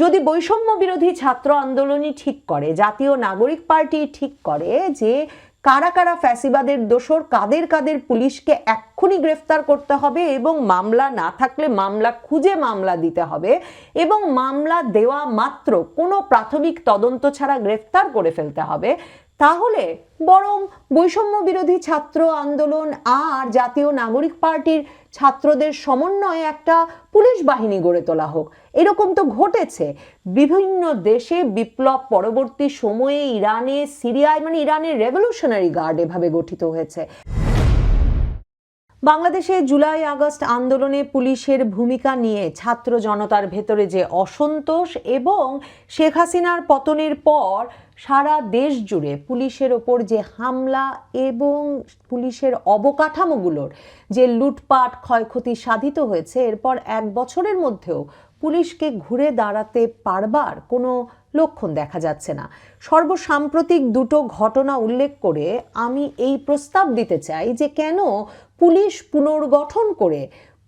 যদি বৈষম্য বিরোধী ছাত্র আন্দোলনই ঠিক করে, জাতীয় নাগরিক পার্টি ঠিক করে যে কারা কারা ফ্যাসিবাদের দোষর, কাদের কাদের পুলিশকে এক্ষুনি গ্রেফতার করতে হবে এবং মামলা না থাকলে মামলা খুঁজে মামলা দিতে হবে এবং মামলা দেওয়া মাত্র কোনো প্রাথমিক তদন্ত ছাড়া গ্রেফতার করে ফেলতে হবে তাহলে বরং বৈষম্য বিরোধী ছাত্র আন্দোলন আর জাতীয় নাগরিক পার্টির ছাত্রদের সমন্বয়ে একটা পুলিশ বাহিনী গড়ে তোলা হোক। এরকম তো ঘটেছে। বিভিন্ন দেশে বিপ্লব পরবর্তী সময়ে ইরানে, সিরিয়ায় মানে ইরানের রেভলিউশনারি গার্ড এভাবে গঠিত হয়েছে। বাংলাদেশে জুলাই আগস্ট আন্দোলনে পুলিশের ভূমিকা নিয়ে ছাত্র জনতার ভেতরে যে অসন্তোষ এবং শেখ হাসিনার পতনের পর সারা দেশ জুড়ে পুলিশের ওপর যে হামলা এবং পুলিশের অবকাঠামোগুলোর যে লুটপাট, ক্ষয়ক্ষতি সাধিত হয়েছে, এরপর এক বছরের মধ্যেও পুলিশকে ঘুরে দাঁড়াতে পারবার কোনো লক্ষণ দেখা যাচ্ছে না। সর্বসাম্প্রতিক দুটো ঘটনা উল্লেখ করে আমি এই প্রস্তাব দিতে চাই যে কেন পুলিশ পুনর্গঠন করে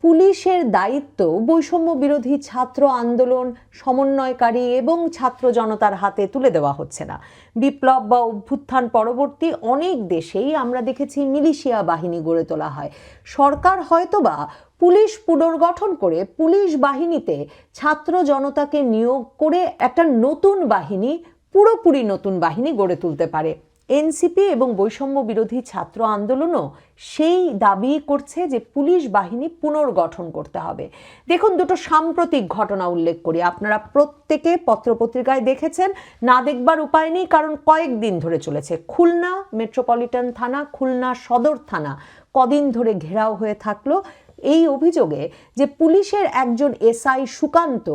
পুলিশের দায়িত্ব বৈষম্য বিরোধী ছাত্র আন্দোলন, সমন্বয়কারী এবং ছাত্র জনতার হাতে তুলে দেওয়া হচ্ছে না। বিপ্লব বা অভ্যুত্থান পরবর্তী অনেক দেশেই আমরা দেখেছি মিলিশিয়া বাহিনী গড়ে তোলা হয়। সরকার হয়তোবা পুলিশ পুনর্গঠন করে পুলিশ বাহিনীতে ছাত্র জনতাকে নিয়োগ করে একটা নতুন বাহিনী, পুরোপুরি নতুন বাহিনী গড়ে তুলতে পারে। এনসিপি এবং বৈষম্য বিরোধী ছাত্র আন্দোলনও সেই দাবি করছে যে পুলিশ বাহিনী পুনর্গঠন করতে হবে। দেখুন, দুটো সাম্প্রতিক ঘটনা উল্লেখ করি। আপনারা প্রত্যেকে পত্রপত্রিকায় দেখেছেন, না দেখবার উপায় নেই, কারণ কয়েকদিন ধরে চলেছে। খুলনা মেট্রোপলিটন থানা, খুলনা সদর থানা কদিন ধরে ঘেরাও হয়ে থাকল। এই অভিযোগে যে পুলিশের একজন এসআই সুকান্ত,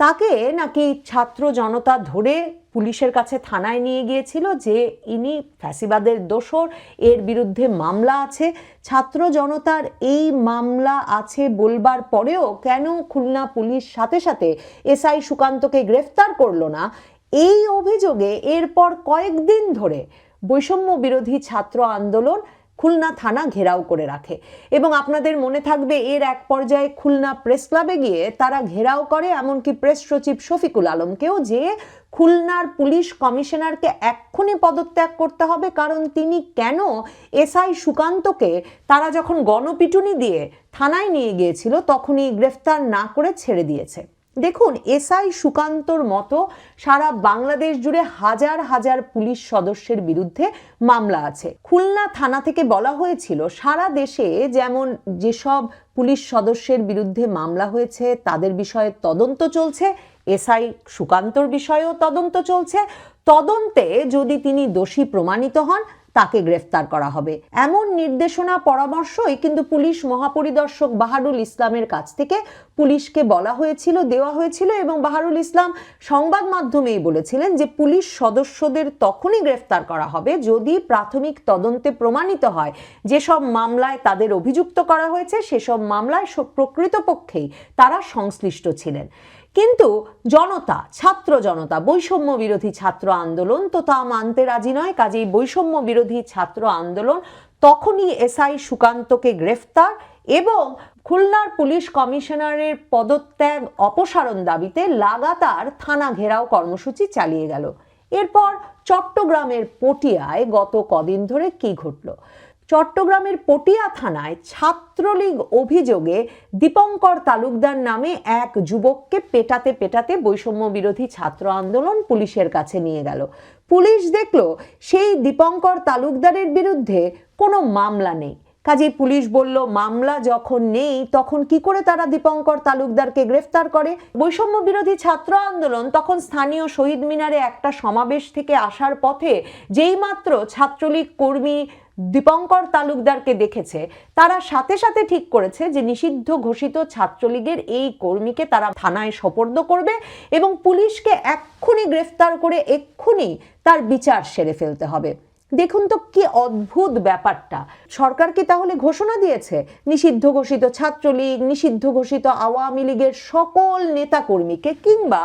তাকে নাকি ছাত্র জনতা ধরে পুলিশের কাছে থানায় নিয়ে গিয়েছিল যে ইনি ফ্যাসিবাদের দোসর এর বিরুদ্ধে মামলা আছে। ছাত্র জনতার এই মামলা আছে বলবার পরেও কেন খুলনা পুলিশ সাথে সাথে এসআই সুকান্তকে গ্রেফতার করল না? এই অভিযোগে এরপর কয়েকদিন ধরে বৈষম্য বিরোধী ছাত্র আন্দোলন খুলনা থানা ঘেরাও করে রাখে। এবং আপনাদের মনে থাকবে, এর এক পর্যায়ে খুলনা প্রেস ক্লাবে গিয়ে তারা ঘেরাও করে, এমনকি প্রেস সচিব শফিকুল আলমকেও যে খুলনার পুলিশ কমিশনারকে এক্ষুনি পদত্যাগ করতে হবে, কারণ তিনি কেন এসআই সুকান্তকে তারা যখন গণপিটুনি দিয়ে থানায় নিয়ে গিয়েছিল, তখনই গ্রেফতার না করে ছেড়ে দিয়েছে। দেখুন, এসআই সুকান্তর মতো সারা বাংলাদেশ জুড়ে হাজার হাজার পুলিশ সদস্যের বিরুদ্ধে মামলা আছে। খুলনা থানা থেকে বলা হয়েছিল, সারা দেশে যেমন যেসব পুলিশ সদস্যের বিরুদ্ধে মামলা হয়েছে, তাদের বিষয়ে তদন্ত চলছে, এসআই সুকান্তর বিষয়েও তদন্ত চলছে। তদন্তে যদি তিনি দোষী প্রমাণিত হন তাকে গ্রেফতার করা হবে। এমন নির্দেশনা পরামর্শই কিন্তু পুলিশ মহাপরিদর্শক বাহারুল ইসলামের কাছ থেকে পুলিশকে বলা হয়েছিল, দেওয়া হয়েছিল এবং বাহারুল ইসলাম সংবাদ মাধ্যমেই বলেছিলেন যে পুলিশ সদস্যদের তখনই গ্রেফতার করা হবে যদি প্রাথমিক তদন্তে প্রমাণিত হয়। যেসব মামলায় তাদের অভিযুক্ত করা হয়েছে, সেসব মামলায় প্রকৃতপক্ষেই তারা সংশ্লিষ্ট ছিলেন। কিন্তু জনতা, ছাত্র জনতা, বৈষম্য বিরোধী ছাত্র আন্দোলন তো তা মানতে রাজি নয়। কাজেই বৈষম্য বিরোধী ছাত্র আন্দোলন তখনই এসআই সুকান্তকে গ্রেফতার এবং খুলনার পুলিশ কমিশনারের পদত্যাগ অপসারণ দাবিতে লাগাতার থানা ঘেরাও কর্মসূচি চালিয়ে গেল। এরপর চট্টগ্রামের পটিয়ায় গত কদিন ধরে কি ঘটল? চট্টগ্রামের পটিয়া থানায় ছাত্রলীগ অভিযোগে দীপঙ্কর তালুকদার নামে এক যুবককে পেটাতে পেটাতে বৈষম্য বিরোধী ছাত্র আন্দোলন পুলিশের কাছে নিয়ে গেল। পুলিশ দেখল সেই দীপঙ্কর তালুকদারের বিরুদ্ধে কোনো মামলা নেই। কাজে পুলিশ বলল, মামলা যখন নেই, তখন কি করে তারা দীপঙ্কর তালুকদারকে গ্রেফতার করে? বৈষম্য বিরোধী ছাত্র আন্দোলন তখন স্থানীয় শহীদ মিনারে একটা সমাবেশ থেকে আসার পথে যেইমাত্র ছাত্রলীগ কর্মী দীপঙ্কর তালুকদারকে দেখেছে। তারা সাথে সাথে ঠিক করেছে যে নিষিদ্ধ ঘোষিত ছাত্রলীগের এই কর্মীকে তারা থানায় সোপর্দ করবে এবং পুলিশকে এক্ষুনি গ্রেফতার করে এক্ষুনি তার বিচার সেরে ফেলতে হবে। দেখুন তো কি অদ্ভুত ব্যাপারটা। সরকার কি তাহলে ঘোষণা দিয়েছে? নিষিদ্ধ ঘোষিত ছাত্রলীগ, নিষিদ্ধ ঘোষিত আওয়ামী লীগের সকল নেতাকর্মীকে কিংবা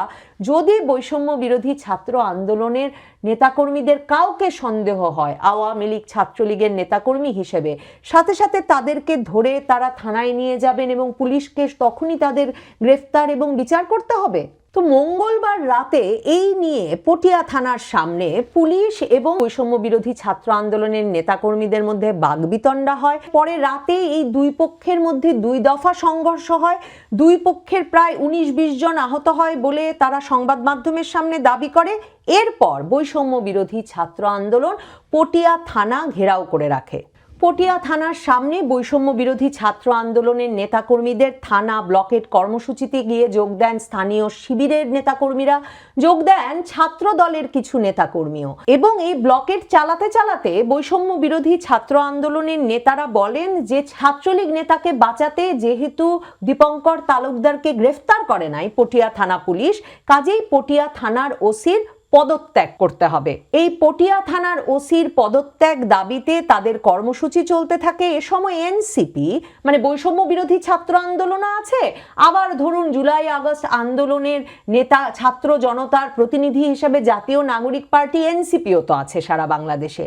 যদি বৈষম্য বিরোধী ছাত্র আন্দোলনের নেতাকর্মীদের কাউকে সন্দেহ হয়, আওয়ামী লীগ ছাত্রলীগের নেতাকর্মী হিসেবে, সাথে সাথে তাদেরকে ধরে তারা থানায় নিয়ে যাবেন এবং পুলিশকে তখনই তাদের গ্রেফতার এবং বিচার করতে হবে? তো মঙ্গলবার রাতে এই নিয়ে পটিয়া থানার সামনে পুলিশ এবং বৈষম্য বিরোধী ছাত্র আন্দোলনের নেতাকর্মীদের মধ্যে বাগবিতণ্ডা হয়। পরে রাতে এই দুই পক্ষের মধ্যে দুই দফা সংঘর্ষ হয়। দুই পক্ষের প্রায় উনিশ বিশ জন আহত হয় বলে তারা সংবাদ মাধ্যমের সামনে দাবি করে। এরপর বৈষম্য বিরোধী ছাত্র আন্দোলন পটিয়া থানা ঘেরাও করে রাখে। পটিয়া থানার সামনে বৈষম্য বিরোধী ছাত্র আন্দোলনের নেতাকর্মীদের থানা ব্লকেট কর্মসূচিতে গিয়ে যোগ দেন স্থানীয় শিবিরের নেতাকর্মীরা। যোগ দেন ছাত্র দলের কিছু নেতাকর্মীও। এবং এই ব্লকেট চালাতে চালাতে বৈষম্য বিরোধী ছাত্র আন্দোলনের নেতারা বলেন যে ছাত্রলীগ নেতাকে বাঁচাতে যেহেতু দীপঙ্কর তালুকদারকে গ্রেফতার করে নাই পটিয়া থানা পুলিশ, কাজেই পটিয়া থানার ওসির পদত্যাগ করতে হবে। এই পটিয়া থানার ওসির পদত্যাগ দাবিতে তাদের কর্মসূচি চলতে থাকে। এ সময় এনসিপি মানে বৈষম্য বিরোধী ছাত্র আন্দোলনও আছে। আবার ধরুন জুলাই, আগস্ট আন্দোলনের নেতা, ছাত্র জনতার প্রতিনিধি হিসেবে জাতীয় নাগরিক পার্টি এনসিপিও তো আছে সারা বাংলাদেশে।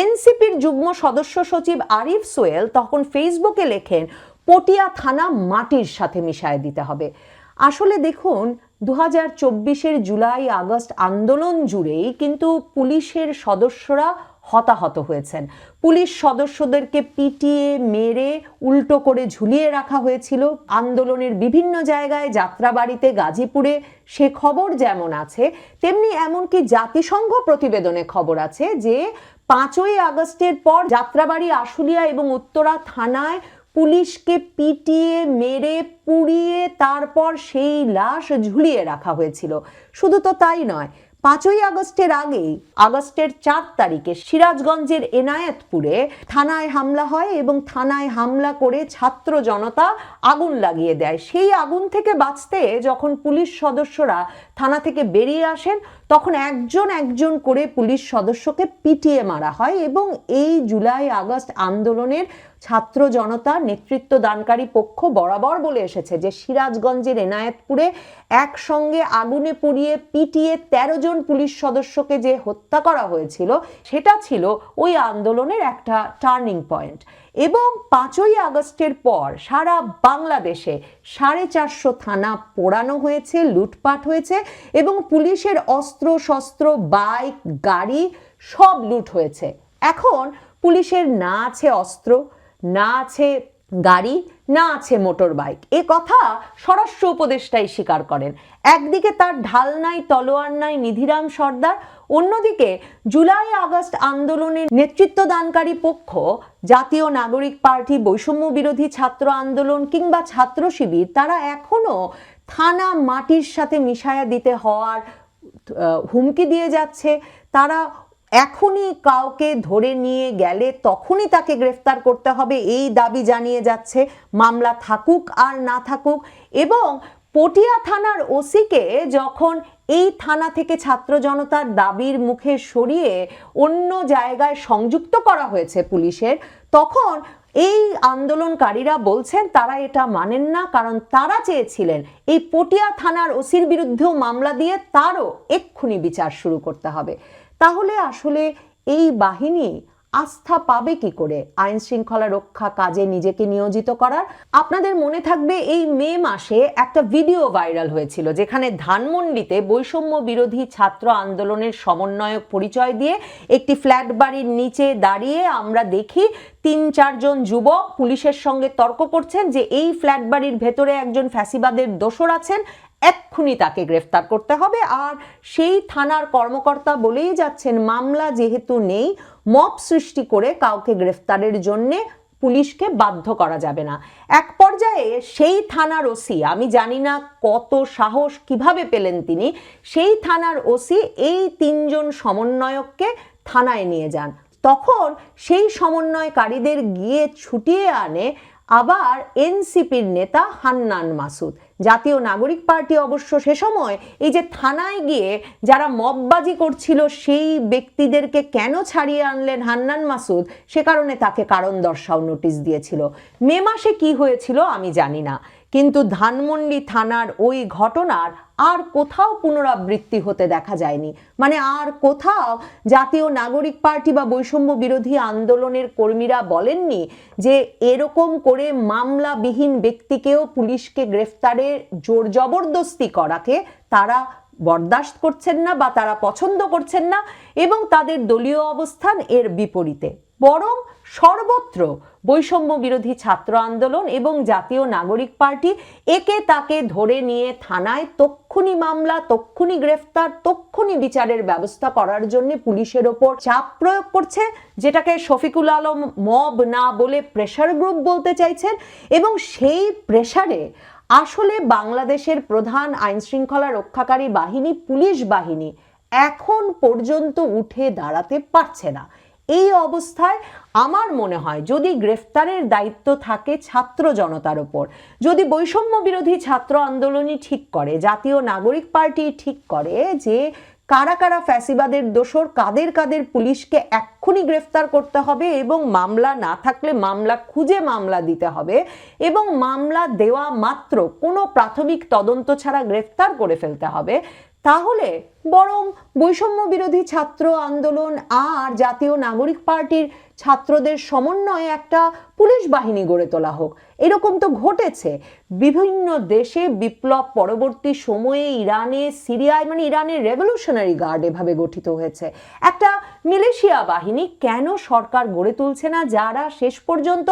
এনসিপির যুগ্ম সদস্য সচিব আরিফ সোয়েল তখন ফেসবুকে লেখেন, পটিয়া থানা মাটির সাথে মিশায় দিতে হবে। আসলে দেখুন দু চব্বিশের জুলাই আগস্ট আন্দোলন জুড়েই কিন্তু পুলিশের সদস্যরা হতাহত হয়েছেন। পুলিশ সদস্যদেরকে পিটিয়ে, মেরে, উল্টো করে ঝুলিয়ে রাখা হয়েছিল। আন্দোলনের বিভিন্ন জায়গায়, যাত্রাবাড়িতে, গাজীপুরে সে খবর যেমন আছে, তেমনি এমনকি জাতিসংঘ প্রতিবেদনে খবর আছে যে, পাঁচই আগস্টের পর যাত্রাবাড়ি, আশুলিয়া এবং উত্তরা থানায় পুলিশকে পিটিয়ে, মেরে, পুড়িয়ে, তারপর সেই লাশ ঝুলিয়ে রাখা হয়েছিল। শুধু তো তাই নয়, পাঁচই আগস্টের আগেই, আগস্টের চার তারিখে সিরাজগঞ্জের এনায়েতপুরে থানায় হামলা হয় এবং থানায় হামলা করে ছাত্র জনতা আগুন লাগিয়ে দেয়। সেই আগুন থেকে বাঁচতে যখন পুলিশ সদস্যরা থানা থেকে বেরিয়ে আসেন, তখন একজন একজন করে পুলিশ সদস্যকে পিটিয়ে মারা হয় এবং এই জুলাই আগস্ট আন্দোলনের ছাত্র জনতা নেতৃত্ব দানকারী পক্ষ বরাবর বলে এসেছে যে সিরাজগঞ্জের এনায়েতপুরে একসঙ্গে আগুনে পুড়িয়ে পিটিয়ে তেরো জন পুলিশ সদস্যকে যে হত্যা করা হয়েছিল, সেটা ছিল ওই আন্দোলনের একটা টার্নিং পয়েন্ট। এবং পাঁচই আগস্টের পর সারা বাংলাদেশে সাড়ে চারশো থানা পোড়ানো হয়েছে, লুটপাট হয়েছে এবং পুলিশের অস্ত্র, শস্ত্র, বাইক, গাড়ি সব লুট হয়েছে। এখন পুলিশের না আছে অস্ত্র না আছে গাড়ি, না আছে মোটর বাইক এ কথা স্বরাষ্ট্র উপদেষ্টাই স্বীকার করেন। একদিকে তার ঢাল নাই, তলোয়ার নাই, নিধিরাম সর্দার, অন্যদিকে জুলাই আগস্ট আন্দোলনের নেতৃত্ব দানকারী পক্ষ, জাতীয় নাগরিক পার্টি বৈষম্য বিরোধী ছাত্র আন্দোলন কিংবা ছাত্র শিবির, তারা এখনও থানা মাটির সাথে মিশায়া দিতে হওয়ার হুমকি দিয়ে যাচ্ছে। তারা এখনই কাউকে ধরে নিয়ে গেলে তখনই তাকে গ্রেফতার করতে হবে, এই দাবি জানিয়ে যাচ্ছে মামলা থাকুক আর না থাকুক। এবং পটিয়া থানার ওসিকে যখন এই থানা থেকে ছাত্র জনতার দাবির মুখে সরিয়ে অন্য জায়গায় সংযুক্ত করা হয়েছে পুলিশের, তখন এই আন্দোলনকারীরা বলছেন তারা এটা মানেন না, কারণ তারা চেয়েছিলেন এই পটিয়া থানার ওসির বিরুদ্ধেও মামলা দিয়ে তারও এক্ষুনি বিচার শুরু করতে হবে। তাহলে আসলে এই বাহিনী আস্থা পাবে কি করে? আইন শৃঙ্খলা রক্ষা কাজে নিজেকে নিয়োজিত করার? আপনাদের মনে থাকবে এই মে মাসে একটা ভিডিও ভাইরাল হয়েছিল, যেখানে ধানমন্ডিতে বৈষম্য বিরোধী ছাত্র আন্দোলনের সমন্বয়ক পরিচয় দিয়ে একটি ফ্ল্যাট বাড়ির নিচে দাঁড়িয়ে আমরা দেখি তিন চারজন যুবক পুলিশের সঙ্গে তর্ক করছেন যে এই ফ্ল্যাট বাড়ির ভেতরে একজন ফ্যাসিবাদের দোসর আছেন এক্ষুনি তাকে গ্রেফতার করতে হবে। আর সেই থানার কর্মকর্তা বলেই যাচ্ছেন, মামলা যেহেতু নেই, মব সৃষ্টি করে কাউকে গ্রেফতারের জন্যে পুলিশকে বাধ্য করা যাবে না। এক পর্যায়ে সেই থানার ওসি, আমি জানি না কত সাহস কীভাবে পেলেন তিনি, সেই থানার ওসি এই তিনজন সমন্বয়ককে থানায় নিয়ে যান। তখন সেই সমন্বয়কারীদের গিয়ে ছুটিয়ে আনে আবার এনসিপির নেতা হান্নান মাসুদ। জাতীয় নাগরিক পার্টি অবশ্য সে সময় এই যে থানায় গিয়ে যারা মববাজি করছিল সেই ব্যক্তিদেরকে কেন ছাড়িয়ে আনলেন হান্নান মাসুদ? সে কারণে তাকে কারণ দর্শাও নোটিশ দিয়েছিল। মে মাসে কি হয়েছিল আমি জানি না। কিন্তু ধানমন্ডি থানার ওই ঘটনার আর কোথাও পুনরাবৃত্তি হতে দেখা যায়নি। মানে আর কোথাও জাতীয় নাগরিক পার্টি বা বৈষম্য বিরোধী আন্দোলনের কর্মীরা বলেননি যে এরকম করে মামলাবিহীন ব্যক্তিকেও পুলিশকে গ্রেফতারে জোর জবরদস্তি করাকে তারা বরদাস্ত করছেন না বা তারা পছন্দ করছেন না এবং তাদের দলীয় অবস্থান এর বিপরীতে। বরং সর্বত্র বৈষম্য বিরোধী ছাত্র আন্দোলন এবং জাতীয় নাগরিক পার্টি একে তাকে ধরে নিয়ে থানায় তক্ষুনি মামলা, তক্ষুনি গ্রেফতার, তক্ষুনি বিচারের ব্যবস্থা করার জন্য পুলিশের ওপর চাপ প্রয়োগ করছে, যেটাকে শফিকুল আলম মব না বলে প্রেশার গ্রুপ বলতে চাইছেন এবং সেই প্রেশারে আসলে বাংলাদেশের প্রধান আইন শৃঙ্খলা রক্ষাকারী বাহিনী, পুলিশ বাহিনী এখন পর্যন্ত উঠে দাঁড়াতে পারছে না। এই অবস্থায় আমার মনে হয় যদি গ্রেফতারের দায়িত্ব থাকে ছাত্র জনতার ওপর, যদি বৈষম্য বিরোধী ছাত্র আন্দোলনই ঠিক করে, জাতীয় নাগরিক পার্টি ঠিক করে যে কারা কারা ফ্যাসিবাদের দোষর, কাদের কাদের পুলিশকে এক্ষুনি গ্রেফতার করতে হবে এবং মামলা না থাকলে মামলা খুঁজে মামলা দিতে হবে এবং মামলা দেওয়া মাত্র কোনো প্রাথমিক তদন্ত ছাড়া গ্রেফতার করে ফেলতে হবে তাহলে বরং বৈষম্য বিরোধী ছাত্র আন্দোলন আর জাতীয় নাগরিক পার্টির ছাত্রদের সমন্বয়ে একটা পুলিশ বাহিনী গড়ে তোলা হোক। এরকম তো ঘটেছে। বিভিন্ন দেশে বিপ্লব পরবর্তী সময়ে ইরানে, সিরিয়ায় মানে ইরানের রেভলিউশনারি গার্ড এভাবে গঠিত হয়েছে। একটা মিলেশিয়া বাহিনী কেন সরকার গড়ে তুলছে না, যারা শেষ পর্যন্ত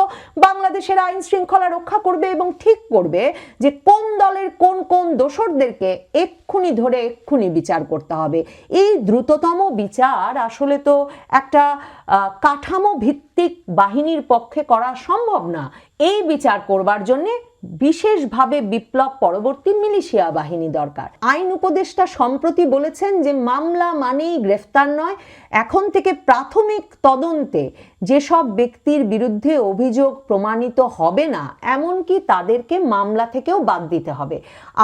বাংলাদেশের আইন শৃঙ্খলা রক্ষা করবে এবং ঠিক করবে যে কোন দলের কোন কোন দোসরদেরকে এক্ষুনি ধরে এক্ষুনি বিচার করতে হবে। এই দ্রুততম বিচার আসলে তো একটা কাঠামো ভিত্তিক বাহিনীর পক্ষে করা সম্ভব না। এই বিচার করবার জন্যে বিশেষভাবে বিপ্লব পরবর্তী মিলিশিয়া বাহিনী দরকার। আইন উপদেষ্টা সম্প্রতি বলেছেন যে মামলা মানেই গ্রেফতার নয়, এখন থেকে প্রাথমিক তদন্তে যেসব ব্যক্তির বিরুদ্ধে অভিযোগ প্রমাণিত হবে না, এমনকি তাদেরকে মামলা থেকেও বাদ দিতে হবে।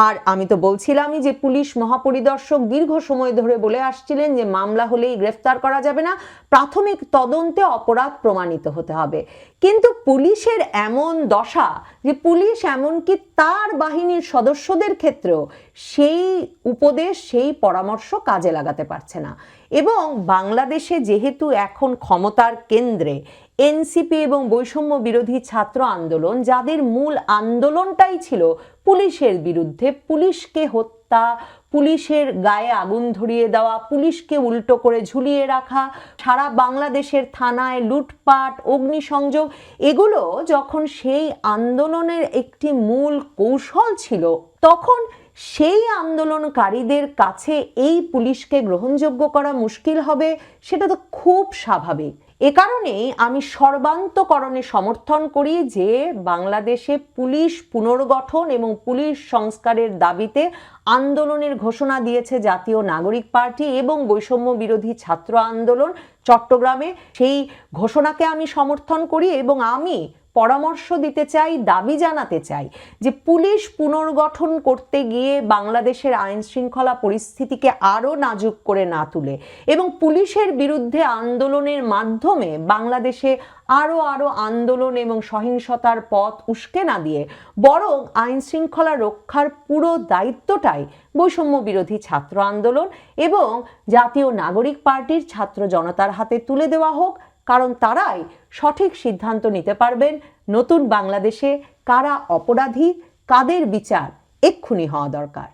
আর আমি তো বলছিলামই যে পুলিশ মহাপরিদর্শক দীর্ঘ সময় ধরে বলে আসছিলেন যে মামলা হলেই গ্রেফতার করা যাবে না, প্রাথমিক তদন্তে অপরাধ প্রমাণিত হতে হবে। কিন্তু পুলিশের এমন দশা যে পুলিশ এমনকি তার বাহিনীর সদস্যদের ক্ষেত্রেও সেই উপদেশ, সেই পরামর্শ কাজে লাগাতে পারছে না। এবং বাংলাদেশে যেহেতু এখন ক্ষমতার কেন্দ্রে এনসিপি এবং বৈষম্য বিরোধী ছাত্র আন্দোলন, যাদের মূল আন্দোলনটাই ছিল পুলিশের বিরুদ্ধে, পুলিশকে হত্যা, পুলিশের গায়ে আগুন ধরিয়ে দেওয়া, পুলিশকে উল্টো করে ঝুলিয়ে রাখা, সারা বাংলাদেশের থানায় লুটপাট, অগ্নিসংযোগ, এগুলো যখন সেই আন্দোলনের একটি মূল কৌশল ছিল, তখন সেই আন্দোলনকারীদের কাছে এই পুলিশকে গ্রহণযোগ্য করা মুশকিল হবে, সেটা তো খুব স্বাভাবিক। এ কারণেই আমি সর্বান্তকরণে সমর্থন করি যে বাংলাদেশে পুলিশ পুনর্গঠন এবং পুলিশ সংস্কারের দাবিতে আন্দোলনের ঘোষণা দিয়েছে জাতীয় নাগরিক পার্টি এবং বৈষম্য বিরোধী ছাত্র আন্দোলন চট্টগ্রামে। সেই ঘোষণাকে আমি সমর্থন করি এবং আমি পরামর্শ দিতে চাই, দাবি জানাতে চাই যে পুলিশ পুনর্গঠন করতে গিয়ে বাংলাদেশের আইন শৃঙ্খলা পরিস্থিতিকে আরও নাজুক করে না তুলে এবং পুলিশের বিরুদ্ধে আন্দোলনের মাধ্যমে বাংলাদেশে আরও আরও আন্দোলন এবং সহিংসতার পথ উস্কে না দিয়ে বরং আইন শৃঙ্খলা রক্ষার পুরো দায়িত্বটাই বৈষম্য বিরোধী ছাত্র আন্দোলন এবং জাতীয় নাগরিক পার্টির ছাত্র জনতার হাতে তুলে দেওয়া হোক কারণ তারাই সঠিক সিদ্ধান্ত নিতে পারবেন নতুন বাংলাদেশে কারা অপরাধী, কাদের বিচার, এক্ষুনি হওয়া দরকার।